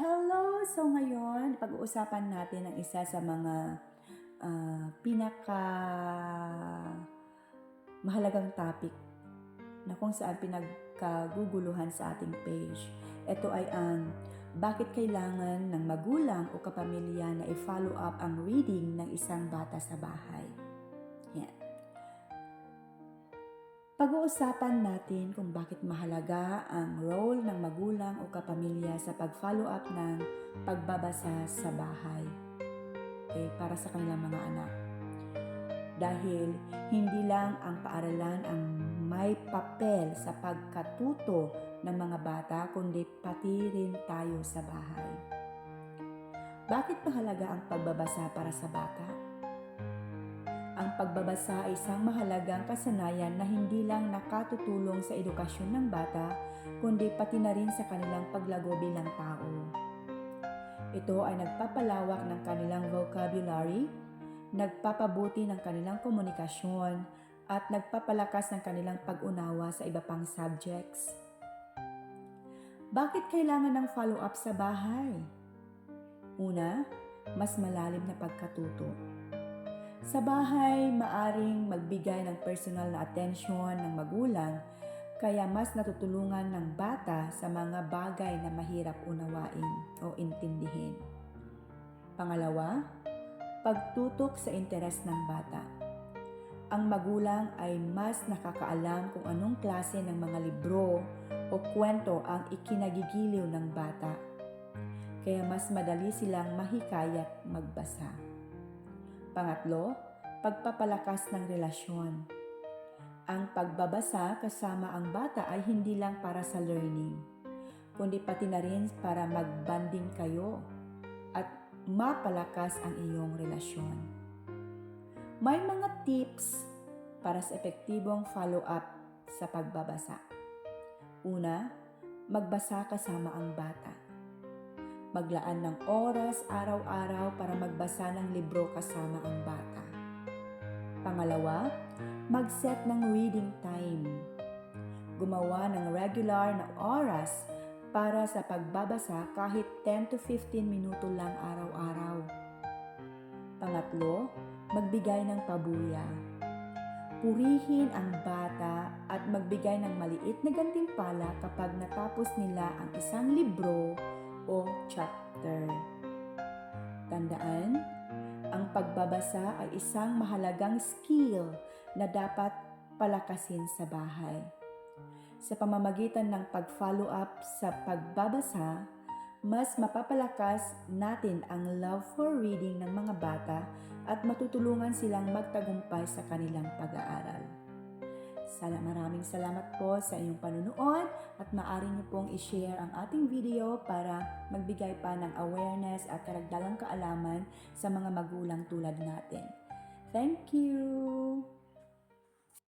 Hello! So ngayon, pag-uusapan natin ang isa sa mga ah, pinaka mahalagang topic na kung saan pinagkaguguluhan sa ating page. Ito ay ang bakit kailangan ng magulang o kapamilya na i-follow up ang reading ng isang bata sa bahay. Yan. Pag-uusapan natin kung bakit mahalaga ang role ng magulang o kapamilya sa pag-follow up ng pagbabasa sa bahay okay, para sa kanilang mga anak. Dahil hindi lang ang paaralan ang may papel sa pagkatuto ng mga bata kundi pati rin tayo sa bahay. Bakit mahalaga ang pagbabasa para sa bata? Pagbabasa ay isang mahalagang kasanayan na hindi lang nakatutulong sa edukasyon ng bata, kundi pati na rin sa kanilang paglago bilang tao. Ito ay nagpapalawak ng kanilang vocabulary, nagpapabuti ng kanilang komunikasyon, at nagpapalakas ng kanilang pag-unawa sa iba pang subjects. Bakit kailangan ng follow-up sa bahay? Una, mas malalim na pagkatuto. Sa bahay, maaring magbigay ng personal na atensyon ng magulang kaya mas natutulungan ng bata sa mga bagay na mahirap unawain o intindihin. Pangalawa, pagtutok sa interes ng bata. Ang magulang ay mas nakakaalam kung anong klase ng mga libro o kwento ang ikinagigiliw ng bata. Kaya mas madali silang mahikayat magbasa. Pangatlo, pagpapalakas ng relasyon. Ang pagbabasa kasama ang bata ay hindi lang para sa learning, kundi pati na rin para magbanding kayo at mapalakas ang iyong relasyon. May mga tips para sa epektibong follow-up sa pagbabasa. Una, magbasa kasama ang bata maglaan ng oras araw-araw para magbasa ng libro kasama ang bata. Pangalawa, mag-set ng reading time. Gumawa ng regular na oras para sa pagbabasa kahit 10 to 15 minuto lang araw-araw. Pangatlo, magbigay ng pabuya. Purihin ang bata at magbigay ng maliit na gantimpala kapag natapos nila ang isang libro o pagbabasa ay isang mahalagang skill na dapat palakasin sa bahay. Sa pamamagitan ng pag-follow up sa pagbabasa, mas mapapalakas natin ang love for reading ng mga bata at matutulungan silang magtagumpay sa kanilang pag-aaral. Sala maraming salamat po sa inyong panunood at maaari niyo pong i-share ang ating video para magbigay pa ng awareness at karagdagang kaalaman sa mga magulang tulad natin. Thank you!